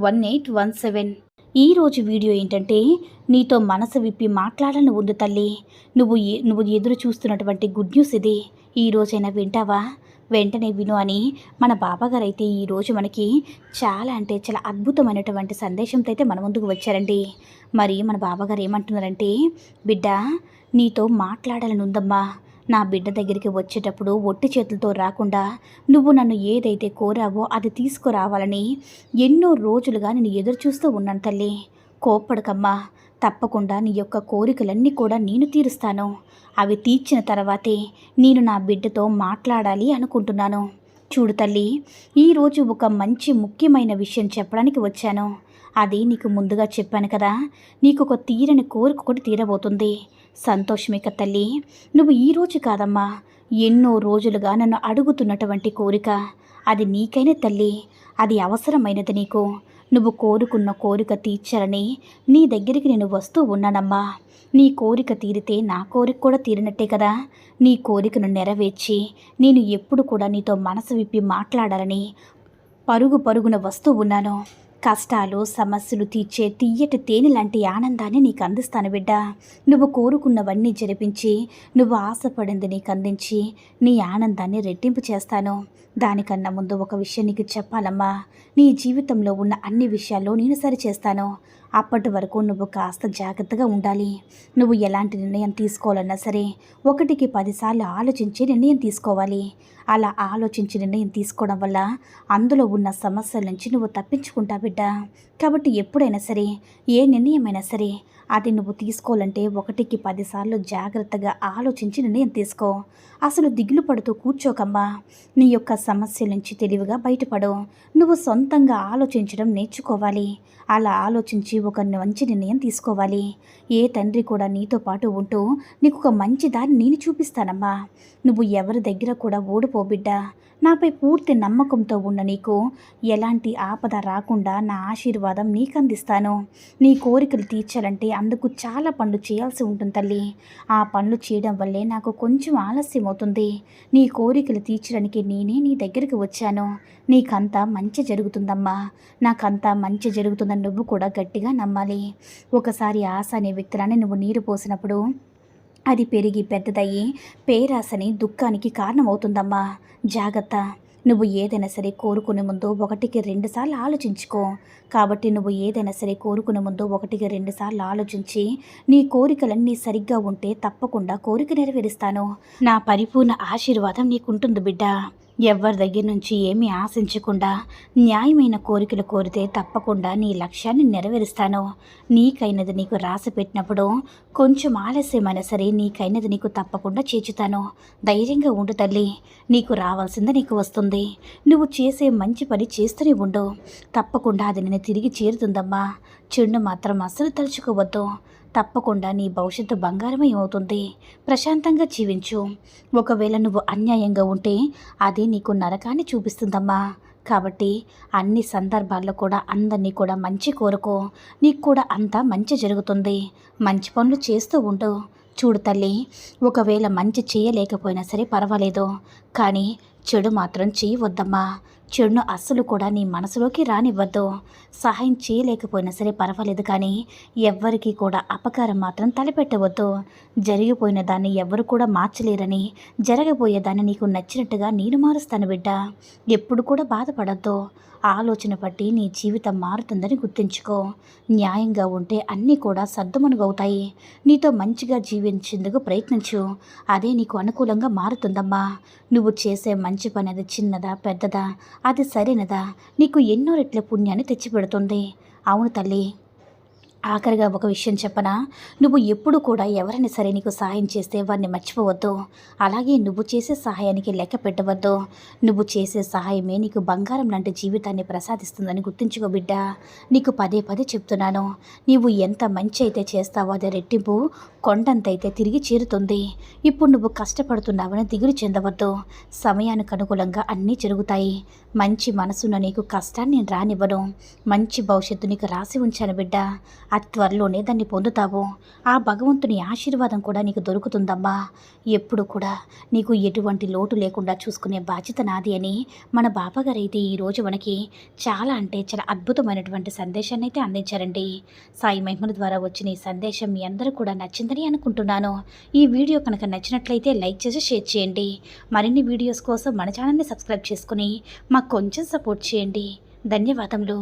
one eight one seven ఈరోజు video ఏంటంటే నీతో మనసు విప్పి మాట్లాడాలని ఉంది తల్లి నువ్వు నువ్వు ఎదురు చూస్తున్నటువంటి గుడ్ న్యూస్ ఇది ఈ రోజైనా వింటావా వెంటనే విను అని మన బాబాగారు అయితే ఈరోజు మనకి చాలా అంటే చాలా అద్భుతమైనటువంటి సందేశంతో అయితే మన ముందుకు వచ్చారండి మరి మన బాబాగారు ఏమంటున్నారంటే బిడ్డ నీతో మాట్లాడాలని ఉందమ్మా నా బిడ్డ దగ్గరికి వచ్చేటప్పుడు ఒట్టి చేతులతో రాకుండా నువ్వు నన్ను ఏదైతే కోరావో అది తీసుకురావాలని ఎన్నో రోజులుగా నేను ఎదురు చూస్తూ ఉన్నాను తల్లి. కోప్పడకమ్మా. తప్పకుండా నీ యొక్క కోరికలన్నీ కూడా నేను తీరుస్తాను. అవి తీర్చిన తర్వాతే నేను నా బిడ్డతో మాట్లాడాలి అనుకుంటున్నాను. చూడు తల్లి ఈరోజు ఒక మంచి ముఖ్యమైన విషయం చెప్పడానికి వచ్చాను. అది నీకు ముందుగా చెప్పాను కదా. నీకు ఒక తీరని కోరిక ఒకటి తీరబోతుంది. సంతోషమిక తల్లి. నువ్వు ఈరోజు కాదమ్మా ఎన్నో రోజులుగా నన్ను అడుగుతున్నటువంటి కోరిక. అది నీకైనా తల్లి అది అవసరమైనది నీకు. నువ్వు కోరుకున్న కోరిక తీర్చాలని నీ దగ్గరికి నేను వస్తూ ఉన్నానమ్మా. నీ కోరిక తీరితే నా కోరిక కూడా తీరినట్టే కదా. నీ కోరికను నెరవేర్చి నేను ఎప్పుడు కూడా నీతో మనసు విప్పి మాట్లాడాలని పరుగు పరుగున వస్తూ ఉన్నాను. కష్టాలు సమస్యలు తీర్చే తీయటి తేనె లాంటి ఆనందాన్ని నీకు అందిస్తాను బిడ్డ. నువ్వు కోరుకున్నవన్నీ జరిపించి నువ్వు ఆశపడింది నీకు అందించి నీ ఆనందాన్ని రెట్టింపు చేస్తాను. దానికన్నా ముందు ఒక విషయం నీకు చెప్పాలమ్మా. నీ జీవితంలో ఉన్న అన్ని విషయాల్లో నేను సరిచేస్తాను. అప్పటి వరకు నువ్వు కాస్త జాగ్రత్తగా ఉండాలి. నువ్వు ఎలాంటి నిర్ణయం తీసుకోవాలన్నా సరే ఒకటికి పదిసార్లు ఆలోచించి నిర్ణయం తీసుకోవాలి. అలా ఆలోచించి నిర్ణయం తీసుకోవడం వల్ల అందులో ఉన్న సమస్యల నుంచి నువ్వు తప్పించుకుంటా బిడ్డ. కాబట్టి ఎప్పుడైనా సరే ఏ నిర్ణయమైనా సరే అది నువ్వు తీసుకోవాలంటే ఒకటికి పదిసార్లు జాగ్రత్తగా ఆలోచించి నిర్ణయం తీసుకో. అసలు దిగులు పడుతూ కూర్చోకమ్మా నీ యొక్క సమస్య నుంచి తెలివిగా బయటపడు. నువ్వు సొంతంగా ఆలోచించడం నేర్చుకోవాలి. అలా ఆలోచించి ఒక మంచి నిర్ణయం తీసుకోవాలి. ఏ తండ్రి కూడా నీతో పాటు ఉంటూ నీకు ఒక మంచి దారి నేను చూపిస్తానమ్మా. నువ్వు ఎవరి దగ్గర కూడా ఓడిపోబిడ్డా నాపై పూర్తి నమ్మకంతో ఉన్న నీకు ఎలాంటి ఆపద రాకుండా నా ఆశీర్వాదం నీకు అందిస్తాను. నీ కోరికలు తీర్చాలంటే అందుకు చాలా పనులు చేయాల్సి ఉంటుంది తల్లి. ఆ పనులు చేయడం వల్లే నాకు కొంచెం ఆలస్యం అవుతుంది. నీ కోరికలు తీర్చడానికి నేనే నీ దగ్గరికి వచ్చాను. నీకంతా మంచి జరుగుతుందమ్మా. నాకంతా మంచి జరుగుతుందని నువ్వు కూడా గట్టిగా నమ్మాలి. ఒకసారి ఆశ అనే వ్యక్తులని నువ్వు నీరు పోసినప్పుడు అది పెరిగి పెద్దదయ్యి పేరాసని దుఃఖానికి కారణమవుతుందమ్మా. జాగ్రత్త. నువ్వు ఏదైనా సరే కోరుకునే ముందు ఒకటికి రెండుసార్లు ఆలోచించుకో. కాబట్టి నువ్వు ఏదైనా సరే కోరుకునే ముందు ఒకటికి రెండు సార్లు ఆలోచించి నీ కోరికలన్నీ సరిగ్గా ఉంటే తప్పకుండా కోరిక నెరవేరుస్తాను. నా పరిపూర్ణ ఆశీర్వాదం నీకుంటుంది బిడ్డ. ఎవరి దగ్గర నుంచి ఏమీ ఆశించకుండా న్యాయమైన కోరికలు కోరితే తప్పకుండా నీ లక్ష్యాన్ని నెరవేరుస్తాను. నీకైనది నీకు రాసి పెట్టినప్పుడు కొంచెం ఆలస్యమైనా సరే నీకైనది నీకు తప్పకుండా చేర్చుతాను. ధైర్యంగా ఉండు తల్లి నీకు రావాల్సింది నీకు వస్తుంది. నువ్వు చేసే మంచి పని చేస్తూనే ఉండు. తప్పకుండా అది నేను తిరిగి చేరుతుందమ్మా. చెడును మాత్రం అస్సలు తలుచుకోవద్దు. తప్పకుండా నీ భవిష్యత్తు బంగారమై అవుతుంది. ప్రశాంతంగా జీవించు. ఒకవేళ నువ్వు అన్యాయంగా ఉంటే అది నీకు నరకాన్ని చూపిస్తుందమ్మా. కాబట్టి అన్ని సందర్భాల్లో కూడా అందరినీ కూడా మంచి కోరుకో. నీకు కూడా అంతా మంచి జరుగుతుంది. మంచి పనులు చేస్తూ ఉండు. చూడు తల్లి ఒకవేళ మంచి చేయలేకపోయినా సరే పర్వాలేదు. కానీ చెడు మాత్రం చేయవద్దమ్మా. చెడును అస్సలు కూడా నీ మనసులోకి రానివ్వద్దు. సహాయం చేయలేకపోయినా సరే పర్వాలేదు కానీ ఎవ్వరికీ కూడా అపకారం మాత్రం తలపెట్టవద్దు. జరిగిపోయిన దాన్ని ఎవ్వరు కూడా మార్చలేరని జరగబోయేదాన్ని నీకు నచ్చినట్టుగా నేను మారుస్తాను బిడ్డ. ఎప్పుడు కూడా బాధపడద్దు. ఆలోచన బట్టి నీ జీవితం మారుతుందని గుర్తుంచుకో. న్యాయంగా ఉంటే అన్నీ కూడా సర్దుమనుగవుతాయి నీతో మంచిగా జీవించేందుకు ప్రయత్నించు. అదే నీకు అనుకూలంగా మారుతుందమ్మా. నువ్వు చేసే మంచి పని అది చిన్నదా పెద్దదా అది సరైనదా? నీకు ఎన్నో రెట్ల పుణ్యాన్ని తెచ్చిపెడుతుంది. అవును తల్లి. ఆఖరిగా ఒక విషయం చెప్పనా? నువ్వు ఎప్పుడు కూడా ఎవరైనా సరే నీకు సహాయం చేస్తే వారిని మర్చిపోవద్దు. అలాగే నువ్వు చేసే సహాయానికి లెక్క పెట్టవద్దు. నువ్వు చేసే సహాయమే నీకు బంగారం లాంటి జీవితాన్ని ప్రసాదిస్తుందని గుర్తుంచుకో బిడ్డ. నీకు పదే పదే చెప్తున్నాను. నీవు ఎంత మంచి అయితే చేస్తావో అదే రెట్టింపు కొండంతైతే తిరిగి చేరుతుంది. ఇప్పుడు నువ్వు కష్టపడుతున్నావని దిగులు చెందవద్దు. సమయానికి అనుకూలంగా అన్నీ జరుగుతాయి. మంచి మనసున్న నీకు కష్టాన్ని నేను రానివ్వను. మంచి భవిష్యత్తు నీకు రాసి ఉంచాను బిడ్డ. అతి త్వరలోనే దాన్ని పొందుతావు. ఆ భగవంతుని ఆశీర్వాదం కూడా నీకు దొరుకుతుందమ్మా. ఎప్పుడు కూడా నీకు ఎటువంటి లోటు లేకుండా చూసుకునే బాధ్యత నాది అని మన బాబాగారు అయితే ఈరోజు మనకి చాలా అంటే చాలా అద్భుతమైనటువంటి సందేశాన్ని అయితే అందించారండి. సాయి మహిమల ద్వారా వచ్చిన ఈ సందేశం మీ అందరూ కూడా నచ్చిందని అనుకుంటున్నాను. ఈ వీడియో కనుక నచ్చినట్లయితే లైక్ చేసి షేర్ చేయండి. మరిన్ని వీడియోస్ కోసం మన ఛానల్ని సబ్స్క్రైబ్ చేసుకుని మాకు కొంచెం సపోర్ట్ చేయండి. ధన్యవాదములు.